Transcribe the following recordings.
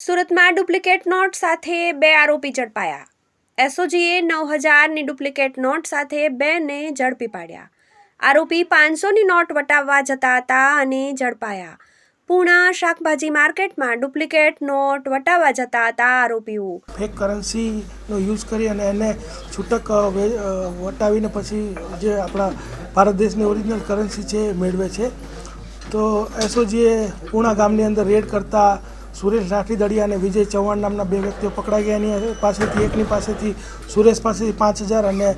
સુરતમાં duplicate not સાથે બે આરોપી ઝડપાયા. એસઓજીએ નવ હજારની ડુપ્લિકેટ નોટ સાથે બેને ઝડપી પાડ્યા. આરોપી પાંચસોની નોટ વટાવવા જતા હતા અને ઝડપાયા. પૂણા શાકભાજી માર્કેટમાં ડુપ્લિકેટ નોટ વટાવવા જતા હતા આરોપીઓ. ફેક કરન્સીનો યુઝ કરી અને એને છૂટક વટાવીને પછી જે આપણા ભારત દેશની ઓરિજિનલ કરન્સી છે એ મેળવે છે. તો એસઓજીએ પૂણા ગામની અંદર રેડ કરતા સુરેશ રાઠીદડી અને વિજય ચૌહાણ નામના બે વ્યક્તિઓ પકડાઈ ગયા એની પાસેથી, એકની પાસેથી સુરેશ પાસેથી પાંચ હજાર અને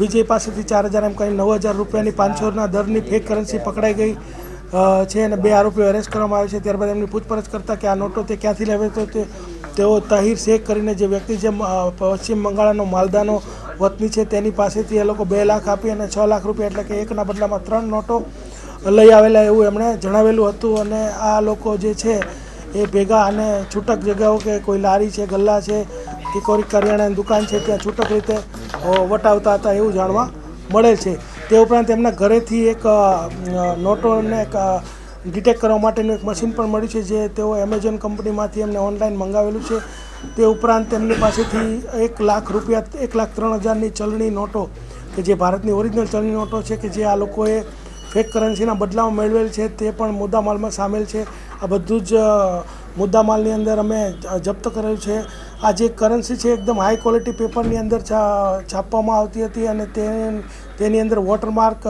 વિજય પાસેથી ચાર હજાર એમ કંઈ નવ હજાર રૂપિયાની પાંચસોના દરની ફેક કરન્સી પકડાઈ ગઈ છે અને બે આરોપીઓ અરેસ્ટ કરવામાં આવે છે. ત્યારબાદ એમની પૂછપરછ કરતાં કે આ નોટો તે ક્યાંથી લાવે તો તે, તેઓ તહીર શેખ કરીને જે વ્યક્તિ જે પશ્ચિમ બંગાળનો માલદાનો વતની છે, તેની પાસેથી એ લોકો બે લાખ આપી અને છ લાખ રૂપિયા એટલે કે એકના બદલામાં ત્રણ નોટો લઈ આવેલા એવું એમણે જણાવેલું હતું અને આ લોકો જે છે એ ભેગા અને છૂટક જગ્યાઓ કે કોઈ લારી છે, ગલ્લા છે કે કોઈ કરિયાણાની દુકાન છે, ત્યાં છૂટક રીતે વટાવતા હતા એવું જાણવા મળે છે. તે ઉપરાંત એમના ઘરેથી એક નોટોને ડિટેક્ટ કરવા માટેનું એક મશીન પણ મળ્યું છે, જે તેઓ એમેઝોન કંપનીમાંથી એમને ઓનલાઈન મંગાવેલું છે. તે ઉપરાંત તેમની પાસેથી એક લાખ રૂપિયા, એક લાખ ત્રણ હજારની ચલણી નોટો કે જે ભારતની ઓરિજિનલ ચલણી નોટો છે કે જે આ લોકોએ ફેક કરન્સીના બદલામાં મેળવેલ છે, તે પણ મુદ્દામાલમાં સામેલ છે. આ બધું જ મુદ્દામાલની અંદર અમે જપ્ત કરેલું છે. આ જે કરન્સી છે એકદમ હાઈ ક્વોલિટી પેપરની અંદર છાપવામાં આવતી હતી અને તે, તેની અંદર વોટરમાર્ક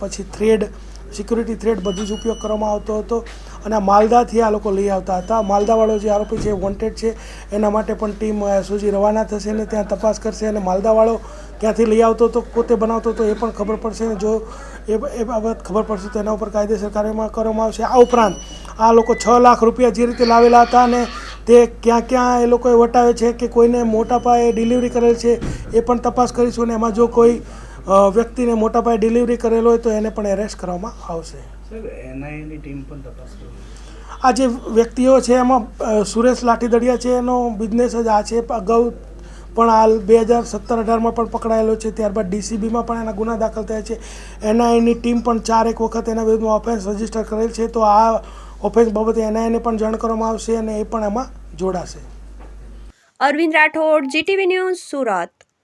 પછી થ્રેડ સિક્યુરિટી થ્રેડ બધું જ ઉપયોગ કરવામાં આવતો હતો. અને આ માલદાથી આ લોકો લઈ આવતા હતા. માલદાવાળો જે આરોપી છે વોન્ટેડ છે. એના માટે પણ ટીમ એસઓજી રવાના થશે અને ત્યાં તપાસ કરશે અને માલદાવાળો ક્યાંથી લઈ આવતો હતો, પોતે બનાવતો હતો એ પણ ખબર પડશે અને જો એ બાબત ખબર પડશે તો એના ઉપર કાયદેસર કાર્યમાં કરવામાં આવશે. આ ઉપરાંત આ લોકો છ લાખ રૂપિયા જે રીતે લાવેલા હતા અને તે ક્યાં ક્યાં એ લોકોએ વટાવે છે કે કોઈને મોટા પાયે ડિલિવરી કરેલ છે એ પણ તપાસ કરીશું અને એમાં જો કોઈ વ્યક્તિને મોટા પાયે ડિલિવરી કરેલો હોય તો એને પણ એરેસ્ટ કરવામાં આવશે. એનઆઈએની ટીમ પણ તપાસ આ જે વ્યક્તિઓ છે એમાં સુરેશ લાઠીદડિયા છે એનો બિઝનેસ જ આ છે. અગાઉ પણ હાલ બે હજાર સત્તર અઢારમાં પણ પકડાયેલો છે ત્યારબાદ ડીસીબીમાં પણ એના ગુના દાખલ થયા છે. એનઆઈની ટીમ પણ ચાર એક વખત એના વિરુદ્ધમાં ઓફેન્સ રજિસ્ટર કરેલ છે. તો આ ઓફેન્સ બાબતે એનઆઈને પણ જાણ કરવામાં આવશે અને એ પણ એમાં જોડાશે. Arvind Rathod, GTV news Surat.